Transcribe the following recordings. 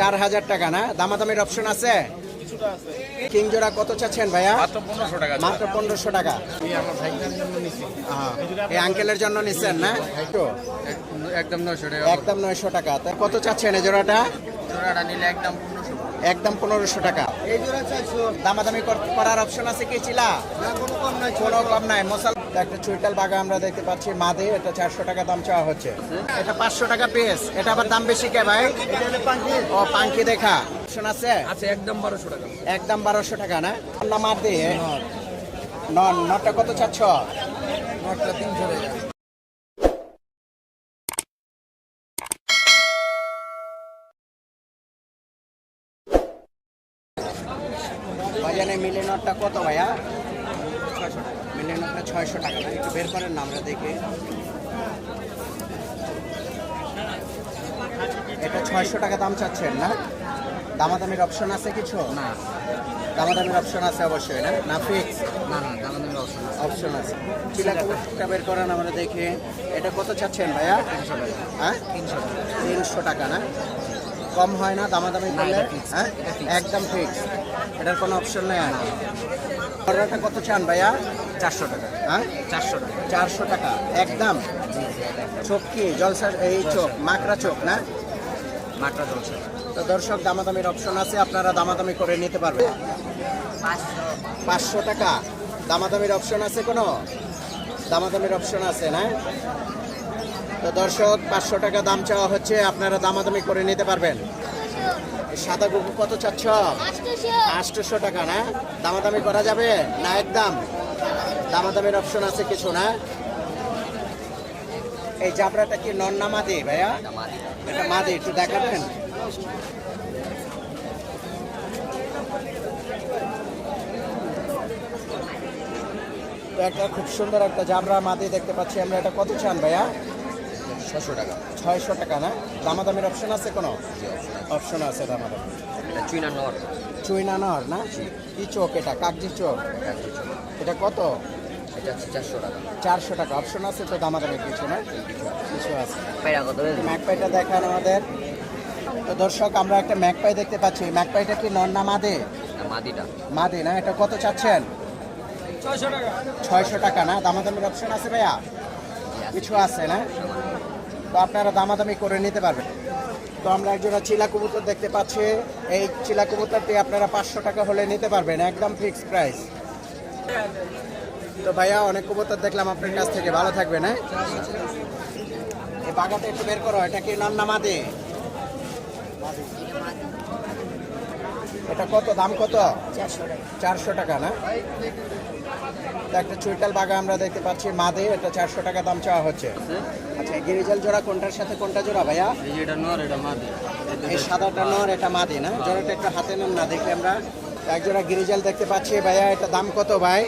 চার হাজার টাকা না? দামাদামির অপশন আছে? কিং জোড়া কত চাচ্ছেন ভাইয়া? মাত্র পনেরোশো টাকা এই আঙ্কেলের জন্য নিচ্ছেন না? একদম নশো টাকা। একদম নয়শো টাকা। তা কত চাচ্ছেন এই জোড়াটা? জোড়াটা নিলে একদম পনেরোশো একদম পনেরোশো টাকা। এই জোড়া চাইছো? দামাদামি কর- করার অপশন আছে কি ছিলা কোনো কম নাই। কোনো কম নাই। মশাল একটা চুইটাল বাগা আমরা দেখতে পাচ্ছি মাদে এটা চারশো টাকা দাম চাওয়া হচ্ছে। এটা পাঁচশো টাকা পিস এটা আবার দাম বেশি কে ভাই? ও পাঙ্কি দেখা। আছে? একদম বারোশো টাকা। একদম বারোশো টাকা না? না মার দিয়ে নন নটটা কত চাচ্ছ? নটটা তিনশো টাকা। মিলে নটটা কত ভাইয়া? ছয়শো টাকা। মিলে নটটা ছয়শো টাকা। না একটু বের করেন না আমরা দেখে। এটা ছয়শো টাকা দাম চাচ্ছেন না? দামাদামির অপশন আছে কিছু? না। দামাদামির অপশন আছে অবশ্যই না? না ফিক্স না না দাম দামের অপশন আছে। অপশন আছে। চিলাকুটা বের করেন আমরা দেখে। এটা কত চাচ্ছেন ভাইয়া? তিনশো টাকা। হ্যাঁ? তিনশো টাকা। তিনশো টাকা না? কম হয় না দামাদামি করলে? হ্যাঁ? একদম ফিক্স এটার কোনো অপশন নেই। আর অর্ডারটা কত চান ভাইয়া? চারশো টাকা। হ্যাঁ? চারশো টাকা। চারশো টাকা একদম। চোখ কি জলসার এই চোখ মাকড়া চোখ না? মাত্রা চলছে তো দর্শক দামাদামির অপশন আছে আপনারা দামাদামি করে নিতে পারবেন। পাঁচশো। টাকা দামাদামির অপশন আছে কোনো? দামাদামির অপশন আছে না? তো দর্শক পাঁচশো টাকা দাম চাওয়া হচ্ছে আপনারা দামাদামি করে নিতে পারবেন। সাদা গুগু কত চাচ্ছ? আটশোশো টাকা না? দামাদামি করা যাবে? না একদম। দামাদামির অপশন আছে কিছু না। এই জাবরাটা কি নন না মাদি ভাইয়া? এটা মাদি একটু দেখাবেন? একটা খুব সুন্দর একটা জাবরা মাদি দেখতে পাচ্ছি আমরা। এটা কত চান ভাইয়া? ছশো টাকা। ছয়শো টাকা না? দামাদামির অপশন আছে কোনো? অপশন আছে। দামাদামি এটা চুইনা নর। চুইনা নর না? কি চোখ এটা? কাগজি চোখ। এটা কত? এটা হচ্ছে চারশো টাকা। চারশো টাকা। অপশন আছে তো দামাদামি কিছু না? কিছু আছে। ম্যাকপাইটা দেখান আমাদের। তো দর্শক আমরা একটা ম্যাকপাই দেখতে পাচ্ছি। ম্যাকপাইটা কি নন না মাদে? মাদিটা। মাদে না? এটা কত চাচ্ছেন? ছয়শো টাকা। না? দামাদামির অপশন আছে ভাইয়া? কিছু আছে না? তো আপনারা দামাদামি করে নিতে পারবেন। তো আমরা একজোড়া চিলা কবুতর দেখতে পাচ্ছি। এই চিলা কবুতরটি আপনারা পাঁচশো টাকা হলে নিতে পারবেন। একদম ফিক্সড প্রাইস তো ভাইয়া অনেক কবুতর দেখলাম আপনার কাছ থেকে। ভালো থাকবে হ্যাঁ এই বাগাটা একটু বের করো এটা কি নাম নামাদে এটা কত দাম কত? চারশো টাকা না? তো একটা চুইটাল বাগা আমরা দেখতে পাচ্ছি মাদে এটা চারশো টাকা দাম চাওয়া হচ্ছে। আচ্ছা গিরিজাল জোড়া কোনটার সাথে কোনটা জোড়া ভাইয়া? এই এটা নর এটা মাদি। এই সাদাটা নর এটা মাদি না? জোড়াটা একটু হাতে নেন না দেখি আমরা। এক জোড়া গিরিজাল দেখতে পাচ্ছি ভাইয়া এটা দাম কত ভাই?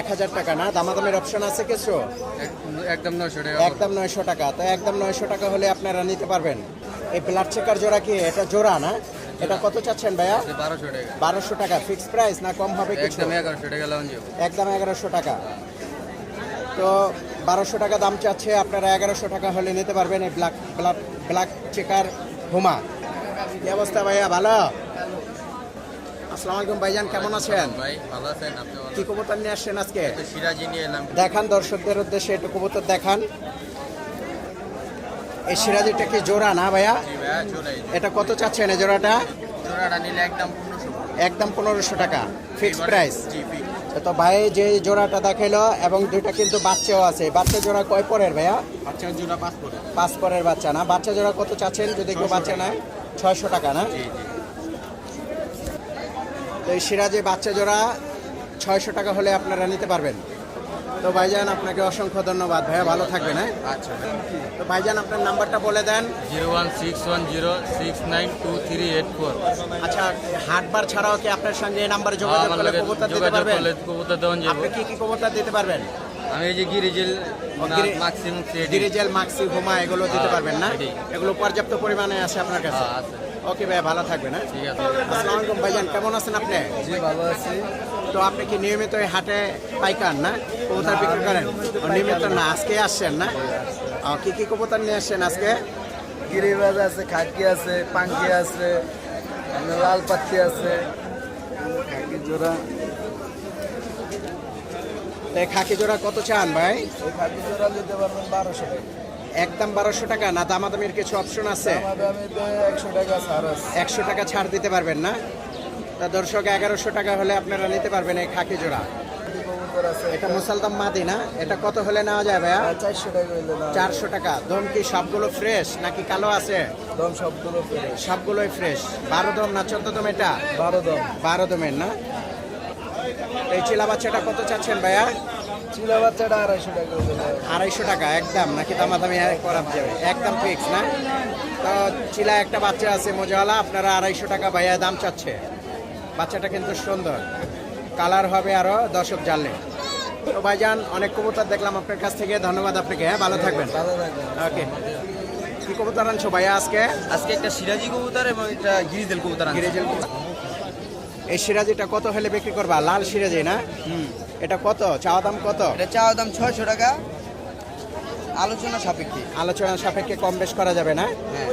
এক হাজার টাকা। না দামাদামের অপশন আছে কিছু? একদম নশো টাকা। একদম নয়শো টাকা। তো একদম নয়শো টাকা হলে আপনারা নিতে পারবেন। এই ব্লাড চেকার জোড়া কি? এটা জোড়া না? এটা কত চাচ্ছেন ভাইয়া? বারোশো টাকা। বারোশো টাকা। ফিক্সড প্রাইস না কম হবে কিছু? একদম এগারোশো টাকা একদম এগারোশো টাকা। তো বারোশো টাকা দাম চাচ্ছে আপনারা এগারোশো টাকা হলে নিতে পারবেন এই ব্ল্যাক ব্ল্যাক ব্ল্যাক চেকার হুমা। কি অবস্থা ভাইয়া? ভালো? আসসালামু আলাইকুম ভাইজান কেমন আছেন? ভাই ভালো আছেন? আপনি কি কবুতর নিয়ে আসছেন আজকে? সিরাজি নিয়ে এলাম। দেখান দর্শকদের উদ্দেশ্যে একটু কবুতর দেখান। এই সিরাজিটা কি জোড়া না ভাইয়া? এটা কত চাচ্ছেন এই জোড়াটা? জোড়াটা নিলে একদম একদম পনেরোশো টাকা। ফিক্সড প্রাইস তো ভাই যে জোড়াটা দেখাইলো এবং দুইটা কিন্তু বাচ্চাও আছে। বাচ্চা জোড়া কয় পরের ভাইয়া? বাচ্চা জোড়া পাঁচ পরের। বাচ্চা না? বাচ্চা জোড়া কত চাচ্ছেন? যদি কেউ বাচ্চা নেয় ছয়শো টাকা না? তো এই সিরাজে বাচ্চা জোড়া ছয়শো টাকা হলে আপনারা নিতে পারবেন। তো ভাইজান আপনাকে অসংখ্য ধন্যবাদ। ভাইয়া ভালো থাকবেন হ্যাঁ? আচ্ছা তো ভাইজান আপনার নাম্বারটা বলে দেন। Zero one six one zero six nine two three eight four. আচ্ছা হাটবার ছাড়াও কি আপনার সঙ্গে এই নাম্বারে যোগাযোগ করলে কবুতর দিতে পারবেন? কবুতর যাব। আপনি কি কি কবুতর দিতে পারবেন? আমি এই যে গিরিজেল গিরি- ম্যাক্সিমাম ডিরিজেল মাক্সি হোমা এগুলো দিতে হ্যাঁ, পারবেন না? এগুলো পর্যাপ্ত পরিমাণে আছে আপনার কাছে। হ্যাঁ। ওকে ভাই ভালো থাকবেন হ্যাঁ? ঠিক আছে। আসসালামু আলাইকুম ভাইজান কেমন আছেন আপনি? জি ভালো আছি। তো আপনি কি নিয়মিত এই হাটে পাইকার না? কবুতর বিক্রি করেন? নিয়মিত না আজকে আসছেন না? কি কি কবুতর নিয়ে আসছেন আজকে? গিরিবাজ আছে খাকি আছে পাঙ্কি আছে লাল পাত্তি আছে খাকি জোড়া। খাকি জোড়া কত চান ভাই? খাকি জোড়া নিতে পারবেন বারোশো টাকা। একদম বারোশো টাকা। না দামাদামির কিছু অপশন আছে? একশো টাকা ছাড় দিতে পারবেন না? তা দর্শক এগারোশো টাকা হলে আপনারা নিতে পারবেন এই খাকি জোড়া। এটা মুসালদাম মাদি না? এটা কত হলে নেওয়া যায় ভাইয়া? চারশো টাকা হইলে না চারশো টাকা। দম কি সবগুলো ফ্রেশ নাকি কালো আছে? দম সবগুলো সবগুলোই ফ্রেশ বারো দম না চোদ্দ দম এটা? বারো দম। বারো দমের না? এই চিলা বাচ্চাটা কত চাচ্ছেন ভাইয়া? চিলা বাচ্চাটা আড়াইশো টাকা আড়াইশো টাকা একদম নাকি দামাদামি করা যাবে একদম ফিক্স না? তো চিলা একটা বাচ্চা আছে মজাওয়ালা আপনারা আড়াইশো টাকা ভাইয়া দাম চাচ্ছে। বাচ্চাটা কিন্তু সুন্দর। কালার হবে আরও দর্শক জানলে। তো ভাইজান অনেক কবুতর দেখলাম আপনার কাছ থেকে ধন্যবাদ আপনাকে হ্যাঁ ভালো থাকবেন। ভালো থাকবেন। ওকে। কি কবুতর আনছো ভাইয়া আজকে? আজকে একটা সিরাজি কবুতর এবং একটা গিরিজেল কবুতর। গিরিজেল কবুতর। এই সিরাজিটা কত হলে বিক্রি করবা? লাল সিরাজি না? এটা কত? চাওয়া দাম কত? এটা চাওয়া দাম ছয়শো টাকা। আলোচনা সাপেক্ষে। আলোচনা সাপেক্ষে কম বেশ করা যাবে না? হ্যাঁ।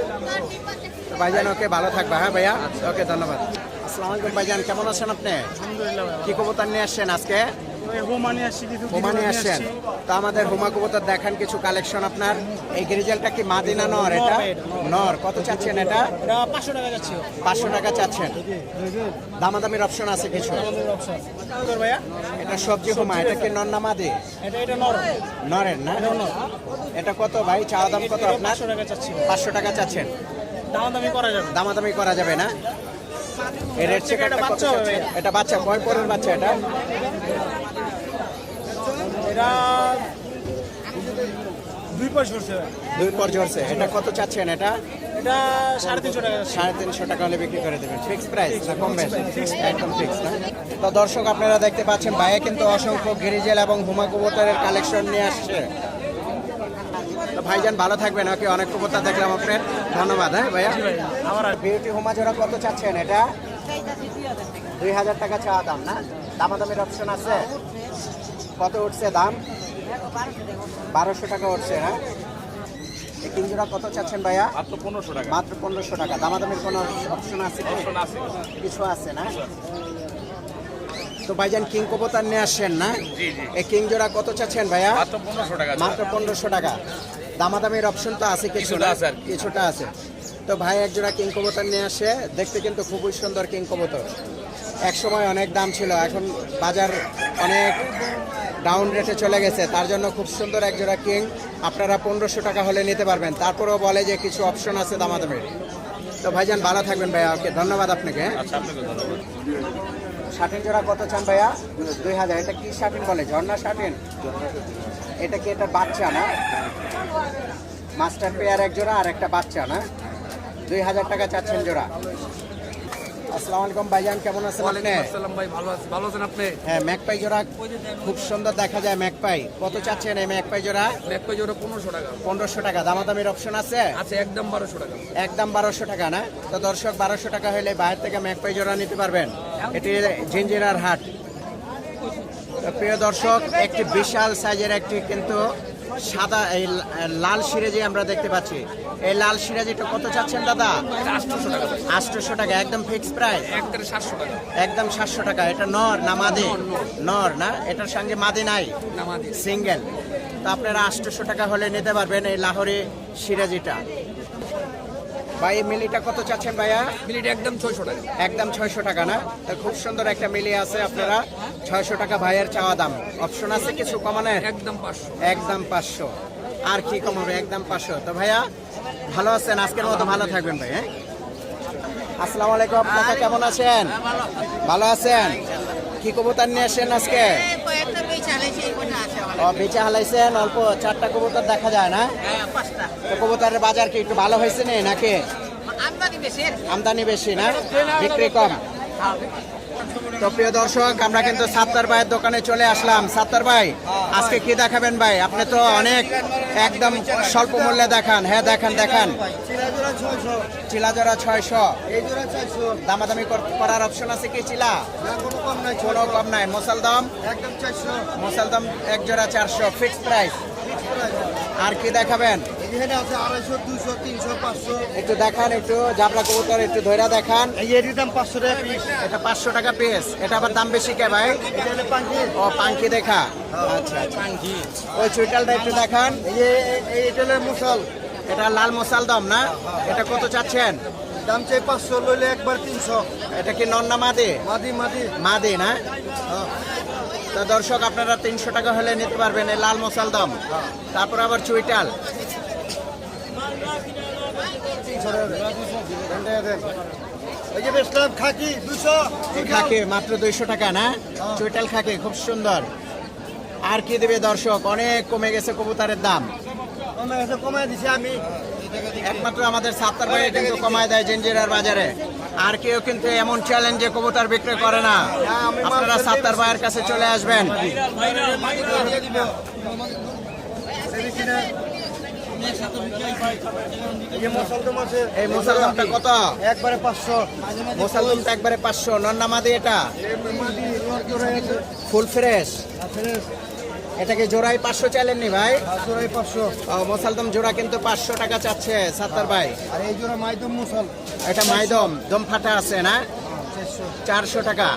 ভাইজান ওকে ভালো থাকবা হ্যাঁ ভাইয়া? ওকে ধন্যবাদ। আসসালামু আলাইকুম ভাইজান কেমন আছেন আপনি? কি কবুতর নিয়ে আসছেন আজকে? হোমানি আসছেন। তো আমাদের হুমা কবুতর দেখান কিছু কালেকশন আপনার। এই গ্রিজেলটা কি মাদিনা নর এটা? নর কত চাচ্ছেন এটা? পাঁচশো টাকা চাচ্ছেন। দামাদামির অপশন আছে কিছু? এটা সবজি হুমা এটা কি নর না মাদি? নরের না? এটা কত ভাই? চাওয়া দাম কত আপনার? পাঁচশো টাকা চাচ্ছেন। দাম দামি করা যাবে। দামাদামি করা যাবে না? এর চেক এটা বাচ্চা এটা বাচ্চা কয় পরের বাচ্চা এটা? এটা দুই পয়সা করছে দুই পর ঝরছে এটা কত চাচ্ছেন এটা? এটা সাড়ে তিনশো টাকা সাড়ে তিনশো টাকা হলে বিক্রি করে দেবেন। ফিক্স প্রাইস না কম একদম ফিক্স না। তো দর্শক আপনারা দেখতে পাচ্ছেন ভাইয়া কিন্তু অসংখ্য গিরিজেল এবং হুমা কবুতরের কালেকশন নিয়ে আসছে। তো ভাইজান ভালো থাকবেন। ওকে অনেক কবুতর দেখলাম আপনার। ধন্যবাদ হ্যাঁ ভাইয়া? আমার বিউটি হুমা জোড়া কত চাচ্ছেন এটা? দুই হাজার টাকা চাওয়া দাম না? দামাদামির অপশন আছে? কত উঠছে দাম? বারোশো টাকা উঠছে হ্যাঁ? এই তিন জোড়া কত চাচ্ছেন ভাইয়া? মাত্র পনেরোশো টাকা। মাত্র পনেরোশো টাকা। দামাদামির কোনো অপশন আছে? কিছু আছে না? তো ভাইজান কিং কবুতর নিয়ে আসছেন না? এই কিং জোড়া কত চাচ্ছেন ভাইয়া? মাত্র পনেরোশো টাকা মাত্র পনেরোশো টাকা। দামাদামির অপশন তো আছে কিছু কিছুটা কিছুটা আছে। তো ভাই এক জোড়া কিং কবুতর নিয়ে আসে। দেখতে কিন্তু খুবই সুন্দর কিং কবুতর। এক সময় অনেক দাম ছিল। এখন বাজার অনেক ডাউন রেটে চলে গেছে। তার জন্য খুব সুন্দর এক জোড়া কিং। আপনারা পনেরোশো টাকা হলে নিতে পারবেন। তারপরেও বলে যে কিছু অপশন আছে দামাদামের তো ভাইজান ভালো থাকবেন ভাইয়া। ওকে ধন্যবাদ আপনাকে? আচ্ছা শার্টিন জোড়া কত চান ভাইয়া? দুই হাজার। এটা কি শার্টিন বলে? ঝর্ণা শার্টিন এটা কি এটা বাচ্চা না? মাস্টার পেয়ার এক জোড়া আর একটা বাচ্চা না? দুই হাজার টাকা চাচ্ছেন জোড়া। আসসালামু আলাইকুম ভাইজান কেমন আছেন আপনি? আসসালাম ভাই ভালো আছেন ভালো আছেন আপনি? হ্যাঁ ম্যাকপাই জোড়া খুব সুন্দর দেখা যায় ম্যাকপাই। কত চাচ্ছেন এই ম্যাকপাই জোড়া? ওটা পনেরোশো টাকা। পনেরোশো টাকা দামাদামির অপশন আছে? আছে একদম বারোশো টাকা। একদম বারোশো টাকা না? তো দর্শক বারোশো টাকা হলে বাইরে থেকে ম্যাকপাই জোড়া নিতে পারবেন। এটি জিঞ্জিরার হাট। প্রিয় দর্শক একটি বিশাল সাইজের একটি কিন্তু সাদা এই লাল সিরাজি আমরা দেখতে পাচ্ছি। এই লাল সিরাজিটা কত চাচ্ছেন দাদা? আটশোশো টাকা একদম ফিক্স প্রাইস একদম সাতশো টাকা এটা নর না মাদে? নর না? এটার সঙ্গে মাদে নাই? সিঙ্গেল। তো আপনারা আটশোশো টাকা হলে নিতে পারবেন এই লাহোরে সিরাজিটা। ভাই এই মিলিটা কত চাচ্ছেন ভাইয়া? মিনিট একদম ছয়শো টাকা। একদম ছয়শো টাকা না? তো খুব সুন্দর একটা মিলি আছে আপনারা। ছয়শো টাকা ভাইয়ের চাওয়া দাম। অপশন আছে কিছু কমানোর? একদম পাঁচশো। একদম পাঁচশো। আর কি কমাবে? একদম পাঁচশো। তো ভাইয়া ভালো আছেন? আজকের মতো ভালো থাকবেন ভাই হ্যাঁ? আসসালামু আলাইকুম। আপনারা কেমন আছেন? ভালো আছেন? কি কবুতর নিয়ে আসেন আজকে কয়েকটা বই চালাইছে এই কটা আছে আমার ও বেচে হালাইছেন অল্প চারটা কবুতর দেখা যায় না? হ্যাঁ তো কবুতরের বাজার কি একটু ভালো হয়েছে নে নাকি? আমদানি বেশি। আমদানি না? বিক্রি কম। তো প্রিয় দর্শক, আমরা কিন্তু সাত্তার ভাইয়ের দোকানে চলে আসলাম। সাত্তার ভাই, আজকে কি দেখাবেন ভাই? আপনি তো অনেক একদম স্বল্প মূল্যে দেখান। হ্যাঁ দেখান দেখান। চিলা জোড়া ছয়শো। দামাদামি কর- করার অপশন আছে কি চিলা? কোনো কম নাই। মোসালদম মোসালদম এক জোড়া চারশো। ফিক্স প্রাইস আর কি দেখাবেন? এখানে আছে আড়াইশো দুশো তিনশো পাঁচশো। একটু দেখান একটু জাবরা কবুতর একটু ধৈরা দেখান। এই এটির দাম পাঁচশো টাকা পিস এটা পাঁচশো টাকা পিস এটা আবার দাম বেশি কে ভাই? এটা হলো পাঙ্কি। ও পাঙ্কি দেখা। আচ্ছা আচ্ছা। ওই চুইটালটা একটু দেখান। এই এটা হলো মুসল এটা লাল মশাল দম না? এটা কত চাচ্ছেন? দাম চাই পাঁচশো লইলে একবার তিনশো। এটা কি নন্না মাদে? মাদি মাদি। মাদে না? তো দর্শক আপনারা তিনশো টাকা হলে নিতে পারবেন লাল মশাল দম। তারপর আবার চুইটাল তিনশো টাকা দেন। দেন টাকা দেন। এই যে বেসলাম খাকি মাত্র দুইশো টাকা না চুইটাল খাকে খুব সুন্দর আর কি দেবে দর্শক অনেক কমে গেছে কবুতরের দাম কমে গেছে কমাই দিছি আমি একমাত্র আমাদের সাত্তার ভাই কিন্তু কমায় দেয় জেঞ্জিরার বাজারে আর কেউ কিন্তু এমন চ্যালেঞ্জে কবুতর বিক্রি করে না আপনারা সাত্তার ভাইয়ের কাছে চলে আসবেন এই কত? একবারে পাঁচশো। মোসালদমটা একবারে পাঁচশো। নন্নামাদি এটা? Full fresh? এটাকে জোড়াই পাঁচশো চাইলেননি ভাই? জোড়াই পাঁচশো। ও, মোসালদম জোড়া কিন্তু পাঁচশো টাকা চাচ্ছে সাত্তার ভাই। আর এই জোড়া মাইদম মুসল এটা মাইদম দম ফাটা আছে না? চারশো। চারশো টাকা।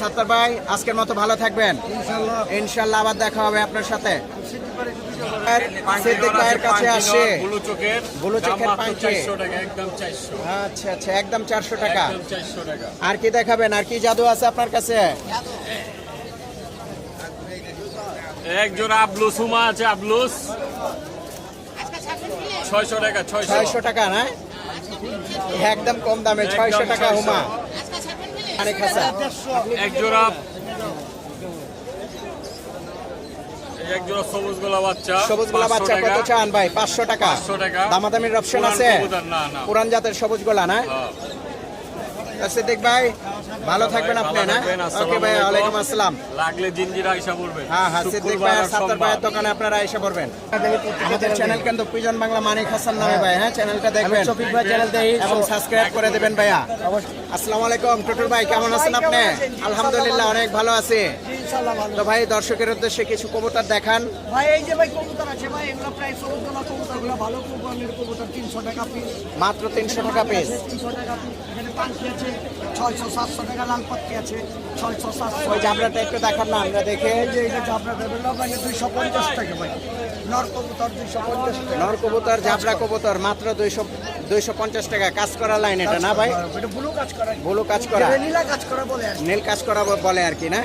সাত্তার ভাই আজকের মতো ভালো থাকবেন। ইনশাল্লাহ। আবার দেখা হবে আপনার সাথে। সিদ্দিক ভাইয়ের কাছে আসে। ব্লু চোখের। ব্লু চোখের দাম মাত্র পাঙ্কি। 400 টাকা একদম 400 আচ্ছা আচ্ছা একদম চারশো টাকা। একদম 400 টাকা। আর কি দেখাবেন? আর কি জাদু আছে আপনার কাছে? এক জোড়া আবলুস হুমা আছে আবলুস। 600 টাকা ছয়শো। টাকা না? একদম কম দামে ছয়শো টাকা হুমা। অনেক এক জোড়া এই এক জোড়া সবুজ গোলা বাচ্চা সবুজ গোলা বাচ্চা কত চান ভাই পাঁচশো টাকা 500 টাকা। দামাদামির অপশন পুরান আছে কবুতর, না, না। পুরান জাতের সবুজ গোলা না হ্যাঁ। সিদ্দিক ভাই ভালো থাকবেন আপনি না? ওকে ভাই ওয়ালাইকুম আসসালাম। লাগলে হ্যাঁ হ্যাঁ সিদ্দিক ভাই আর সাত্তার ভাইয়ের দোকানে আপনারা এসে পড়বেন। আমাদের চ্যানেল কিন্তু পিজন বাংলা মানিক হাসান নামে ভাই হ্যাঁ চ্যানেলটা দেখবেন। শফিক ভাই চ্যানেল দেখি। এবং সাবস্ক্রাইব করে দেবেন ভাইয়া। আসসালামু আলাইকুম টুটুর ভাই কেমন আছেন আপনি? আলহামদুলিল্লাহ অনেক ভালো আছি। তো ভাই দর্শকের উদ্দেশ্যে কিছু কবুতর দেখান। ভাই এই যে ভাই কবুতর আছে ভাই এগুলো প্রায় কবুতরগুলো ভালো কোম্পানির কবুতর তিনশো টাকা পিস মাত্র তিনশো টাকা পিস তিনশো টাকা পিস এখানে আছে ছয়শো সাতশো টাকা লাল আছে ছয়শো সাতশো। ওই একটু দেখান না আমরা দেখে। যে এই দুইশো পঞ্চাশ টাকা ভাই। নর দুইশো পঞ্চাশ টাকা। নর কবুতর কবুতর মাত্র দুইশো দুইশো পঞ্চাশ টাকা। কাজ করা লাইন এটা না ভাই? এটা ব্লু কাজ করা। ব্লু কাজ করা। নীলা কাজ করা বলে নীল কাজ করা বলে আর কি না?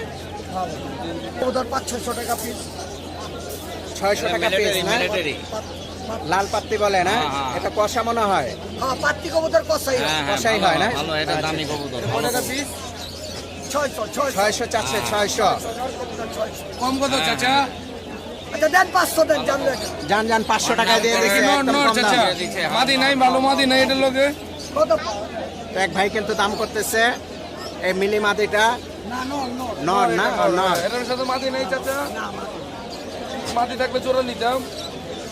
কবুতর পাঁচ ছশো টাকা পিস ছয়শো টাকা পিস না? লাল পাত্তি বলে না? এটা কষা মনে হয়? হ্যাঁ পাত্তি কবুতর কষাই। কষাই হয় না? ভালো এটা দামি কবুতর টাকা পিস ছয়শো ছয়শো। ছয়শো চারশো ছয়শো। কম কত চাচা? আচ্ছা পাঁচশো যান যান টাকায় দিয়ে মাদি নাই ভালো মাদি নাই এটার লগে। এক ভাই কিন্তু দাম করতেছে এই মিলি মাদিটা। না নর না? নর। এটার সাথে মাদি নাই চাচা। মাদি থাকলে চোরা নিতাম।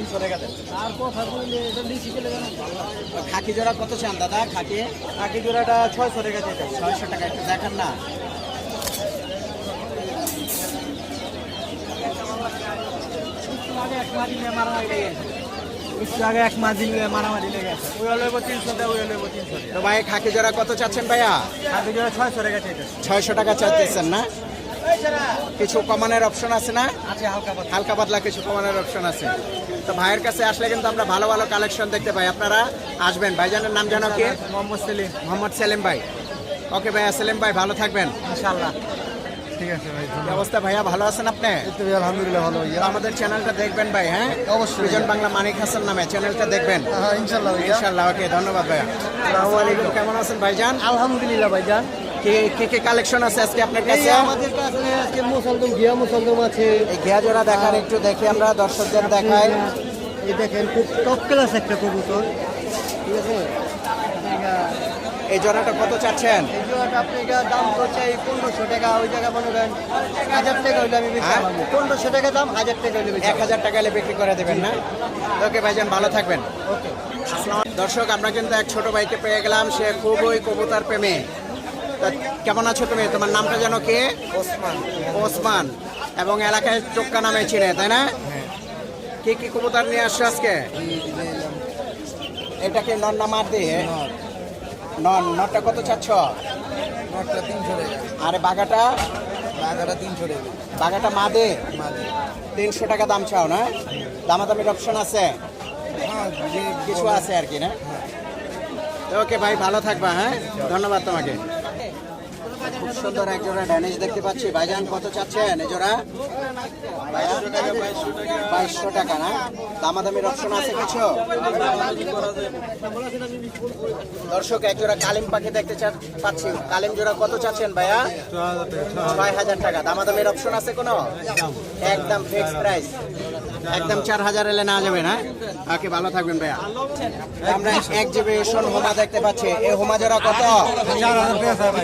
আর কথা বললে এটা লিখি গেলে। খাকি জোড়া কত চান দাদা খাকি? বাকি জোড়াটা ছয়শো টাকা যেটা ছয়শো টাকা একটু দেখেন না। আগে এক মাঝি মারামারি লেগে গেছে। এক মাঝি নিয়ে মারামারি লেগে গেছে। ওই হলো তিনশো দেয় ওই তিনশো তো ভাই খাকি জোড়া কত চাচ্ছেন ভাইয়া? বাকি জোড়া ছয়শো টাকা যেটা ছয়শো টাকা চাইতেছেন না? কিছু কমানোর অপশন আছে না? হালকা পাতলা। কিছু কমানোর অপশন আছে। তো ভাইয়ের কাছে আসলে কিন্তু আমরা ভালো ভালো কালেকশন দেখতে পাই। আপনারা আসবেন। ভাইজানের নাম জানো কি? মোহাম্মদ সেলিম। মোহাম্মদ সেলিম ভাই। ওকে ভাইয়া সেলিম ভাই ভালো থাকবেন। ইনশাল্লাহ ঠিক আছে ভাই অবস্থা ভাইয়া ভালো আছেন আপনি? আলহামদুলিল্লাহ ভালো। আমাদের চ্যানেলটা দেখবেন ভাই হ্যাঁ? অবশ্যই। বিজন বাংলা মানিক হাসান নামে চ্যানেলটা দেখবেন। হ্যাঁ ইনশাল্লাহ ভাইয়া। ইনশাল্লাহ ওকে ধন্যবাদ ভাইয়া। আসসালামু আলাইকুম। কেমন আছেন ভাইজান? আলহামদুলিল্লাহ ভাইজান। কি কি কি কালেকশন আছে আজকে আপনার কাছে? আমাদের কাছে আজকে মুসলদম ঘিয়া মুসলদম আছে। এই ঘিয়া জোড়া দেখার একটু দেখি আমরা দর্শকদের দেখাই। এই দেখেন খুব টপ ক্লাস একটা কবুতর। ঠিক আছে? এই জোড়াটা কত চাচ্ছেন? এই জোড়াটা আপনি এটা দাম করছে এই পনেরোশো টাকা ওই জায়গায় মনে করেন হাজার টাকা হইলে আমি হ্যাঁ? পনেরোশো টাকা দাম হাজার টাকা হইলে বেশি এক হাজার টাকা হলে বিক্রি করে দেবেন না? ওকে ভাইজান ভালো থাকবেন। দর্শক আমরা কিন্তু এক ছোট ভাইকে পেয়ে গেলাম সে খুবই কবুতার প্রেমে। কেমন আছো তুমি? তোমার নামটা যেন কে? ওসমান। ওসমান। এবং এলাকায় টোক্কা নামে চিনে তাই না? কি কি কবুতর নিয়ে আসছো আজকে? এটা কি নন না মার দিয়ে? নন নটটা কত চাচ্ছ? নটটা তিনশো আরে বাগাটা বাঘাটা তিনশো বাগাটা মা দে? তিনশো টাকা দাম চাও না? দামাদামির অপশন আছে? হ্যাঁ কিছু আছে আর কি না? ওকে ভাই ভালো থাকবা হ্যাঁ? ধন্যবাদ তোমাকে। খুব সুন্দর এক জোড়া ড্যানিশ দেখতে পাচ্ছি। ভাইজান, কত চাচ্ছেন এই জোড়া বাইশশো টাকা না? দামাদামির অপশন আছে কিছু? দর্শক এক জোড়া কালিম পাখি দেখতে পাচ্ছি। কালিম জোড়া কত চাচ্ছেন ভাইয়া? ছয় হাজার টাকা। দামাদামির অপশন আছে কোনো? একদম ফিক্স প্রাইস একদম চার হাজার এলে না যাবে না? ওকে, ভালো থাকবেন ভাইয়া। আমরা এক্সিবিশন হোমা দেখতে পাচ্ছি। এই হোমা জোড়া কত?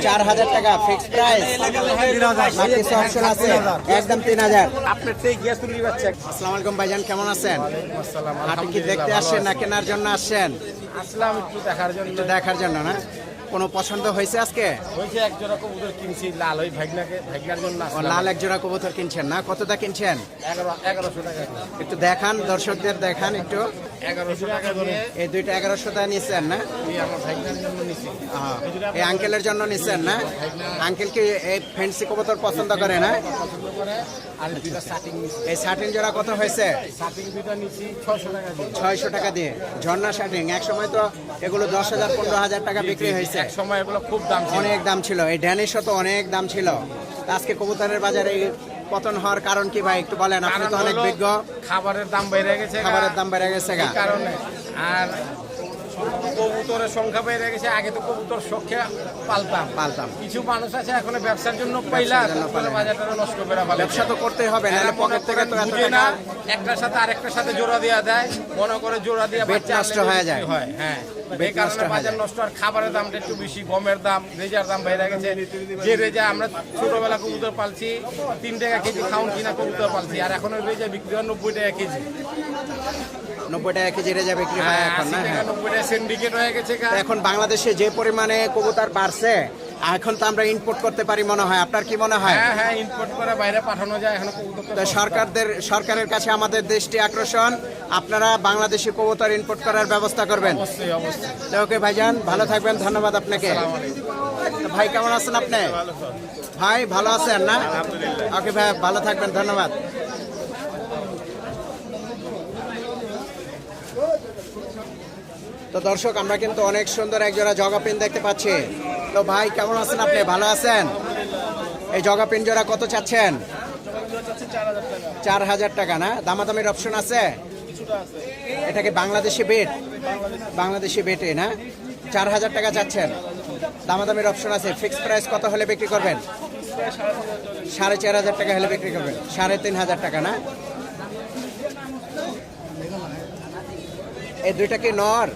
চার হাজার টাকা। ফিক্স প্রাইস কিছু অপশন আছে একদম তিন হাজার। আপনার থেকে গ্যাস তুলি বাচ্চা আসসালামু আলাইকুম ভাইজান কেমন আছেন? আপনি কি দেখতে আসছেন না কেনার জন্য আসছেন? আসলাম একটু দেখার জন্য। দেখার জন্য না? কোনো পছন্দ হয়েছে আজকে? হয়েছে এক জোড়া কবুতর কিনছি লাল ওই ভাগনাকে ভাগনার জন্য লাল এক জোড়া কবুতর কিনছেন না? কতটা কিনছেন? এগারো এগারোশো টাকা একটু দেখান দর্শকদের দেখান একটু। এগারোশো টাকা এই দুইটা এগারোশো টাকা নিচ্ছেন না? এই আমার ভাগনার জন্য নিছি। হ্যাঁ। এই আঙ্কেলের জন্য নিচ্ছেন না? আঙ্কেল কি এই ফ্যান্সি কবুতর পছন্দ করে না? শার্টিং এই শার্টিন জোড়া কত হয়েছে? শার্টিং দুইটা নিছি ছশো টাকা দিয়ে। ছয়শো টাকা দিয়ে। ঝর্ণা শার্টিং এক সময় তো এগুলো দশ হাজার পনেরো হাজার টাকা বিক্রি হয়েছে। এক সময় এগুলো খুব দাম ছিল। অনেক দাম ছিল। এই ড্যানিশও তো অনেক দাম ছিল। আজকে কবুতরের বাজারে পতন হওয়ার কারণ কি ভাই একটু বলেন? আপনি তো অনেক বিজ্ঞ। খাবারের দাম বেড়ে গেছে খাবারের দাম বেড়ে গেছে কারণে। আর কবুতরের সংখ্যা বেড়ে গেছে আগে তো কবুতর শখে পালতাম। পালতাম। কিছু মানুষ আছে এখন ব্যবসার জন্য পাইলা। বাজারটা নষ্ট করে ফেলে। ব্যবসা তো করতেই হবে নাহলে পকেট থেকে তো বুঝে না একটার সাথে আরেকটার সাথে জোড়া দেওয়া দেয় মনে করে জোড়া দিয়ে বেড নষ্ট হয়ে যায়। হয় হ্যাঁ। হয়ে বাজার নষ্ট আর খাবারের দামটা একটু বেশি গমের দাম রেজার দাম বেড়ে গেছে। যে রেজা আমরা ছোটবেলা কবুতর পালছি তিন টাকা কেজি খাউন কিনা কবুতর পালছি আর এখন ওই রেজা বিক্রি হয় নব্বই টাকা কেজি। নব্বই টাকা কেজি রেজা বিক্রি হয় হ্যাঁ, এখন না? হ্যাঁ। সিন্ডিকেট হয়ে গেছে এখন বাংলাদেশে যে পরিমাণে কবুতর বাড়ছে এখন তো আমরা ইম্পোর্ট করতে পারি মনে হয়। আপনার কি মনে হয়? হ্যাঁ হ্যাঁ ইম্পোর্ট করে বাইরে পাঠানো যায় এখন। সরকারদের সরকারের কাছে আমাদের দেশটি আকর্ষণ। আপনারা বাংলাদেশি কবুতর ইম্পোর্ট করার ব্যবস্থা করবেন। অবশ্যই অবশ্যই। তো ওকে ভাইজান ভালো থাকবেন ধন্যবাদ আপনাকে। ভাই কেমন আছেন আপনি? ভাই ভালো আছেন না? ওকে ভাই ভালো থাকবেন ধন্যবাদ। তো দর্শক, আমরা কিন্তু অনেক সুন্দর এক জোড়া জগা পিন দেখতে পাচ্ছি। তো ভাই, কেমন আছেন আপনি? ভালো আছেন? এই জগা পিন জোড়া কত চাচ্ছেন? চার হাজার টাকা না? দামাদামির অপশন আছে? এটাকে বাংলাদেশি বেট বাংলাদেশি বেটে না? চার হাজার টাকা চাচ্ছেন। দামাদামির অপশন আছে। ফিক্সড প্রাইস কত হলে বিক্রি করবেন? সাড়ে চার হাজার টাকা হলে বিক্রি করবেন। সাড়ে তিন হাজার টাকা না? এই দুইটা কি নর?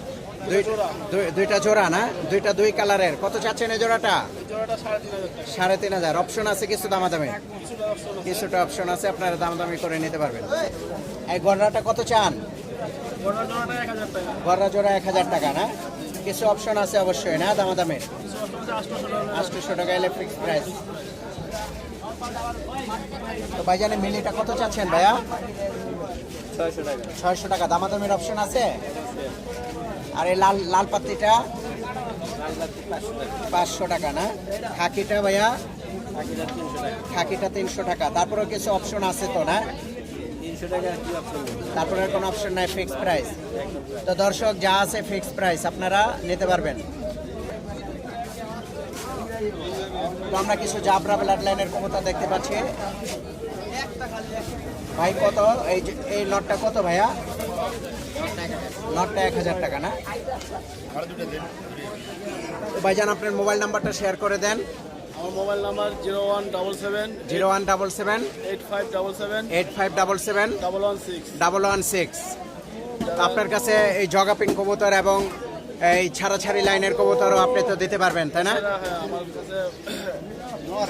দুইটা জোড়া না? দুইটা দুই কালারের। কত চাচ্ছেন এই জোড়াটা? সাড়ে তিন হাজার অপশন আছে কিছু দামাদামি? কিছুটা অপশন আছে আপনারা দামাদামি করে নিতে পারবেন। এই গড়াটা কত চান? গড়া জোড়া এক হাজার টাকা না? কিছু অপশন আছে অবশ্যই না দামাদামের আটশোশো টাকা এলে ফিক্স প্রাইস তো ভাইজানে মিলিটা কত চাচ্ছেন ভাইয়া? ছয়শো টাকা। দামাদামের অপশন আছে? আর এই লাল লাল পাত্রিটা পাঁচশো টাকা না? খাকিটা ভাইয়া খাকিটা তিনশো টাকা। তারপরে কিছু অপশন আছে তো না? তারপরে কোনো অপশন নাই ফিক্স প্রাইস তো দর্শক, যা আছে ফিক্স প্রাইস আপনারা নিতে পারবেন। তো আমরা কিছু জাবরা ব্লাড লাইনের ক্ষমতা দেখতে পাচ্ছি। ভাই, কত? এই এই লটটা কত ভাইয়া? লটটা এক হাজার টাকা না? ভাইজান আপনার মোবাইল নাম্বারটা শেয়ার করে দেন। আমার mobile number zero one double seven zero one double seven eight five double seven eight five double seven double one six double one six. আপনার কাছে এই জগাপিং কবুতর এবং এই ছাড়াছাড়ি লাইনের কবুতরও আপনি তো দিতে পারবেন তাই না? হ্যাঁ হ্যাঁ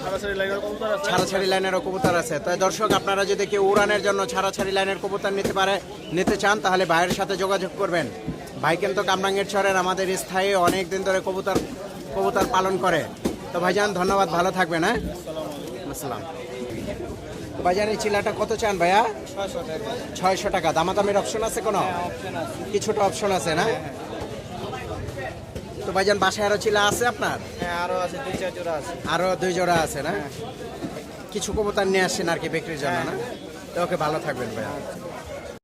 সরাসরি লাইনের কবুতর আছে। ছাড়াছাড়ি লাইনেরও কবুতর আছে। তো দর্শক আপনারা যদি কেউ উড়ানের জন্য ছাড়াছাড়ি লাইনের কবুতর নিতে পারে নিতে চান তাহলে ভাইয়ের সাথে যোগাযোগ করবেন। ভাই কিন্তু কামরাঙ্গের চরের আমাদের স্থায়ী অনেক দিন ধরে কবুতর কবুতর পালন করে। তো ভাইজান ধন্যবাদ ভালো থাকবেন হ্যাঁ? আসসালাম। এই চিলাটা কত চান ভাইয়া? ছয়শো টাকা। দামাদামির অপশন আছে কোনো? কিছুটা অপশন আছে না? তো ভাইজান বাসায় আরও চিলা আছে আপনার? হ্যাঁ আরও আছে দুই চার জোড়া আছে। আরও দুই জোড়া আছে না? কিছু কবুতর নিয়ে আসছেন আর কি বিক্রির জন্য না? তো ওকে ভালো থাকবেন ভাইয়া।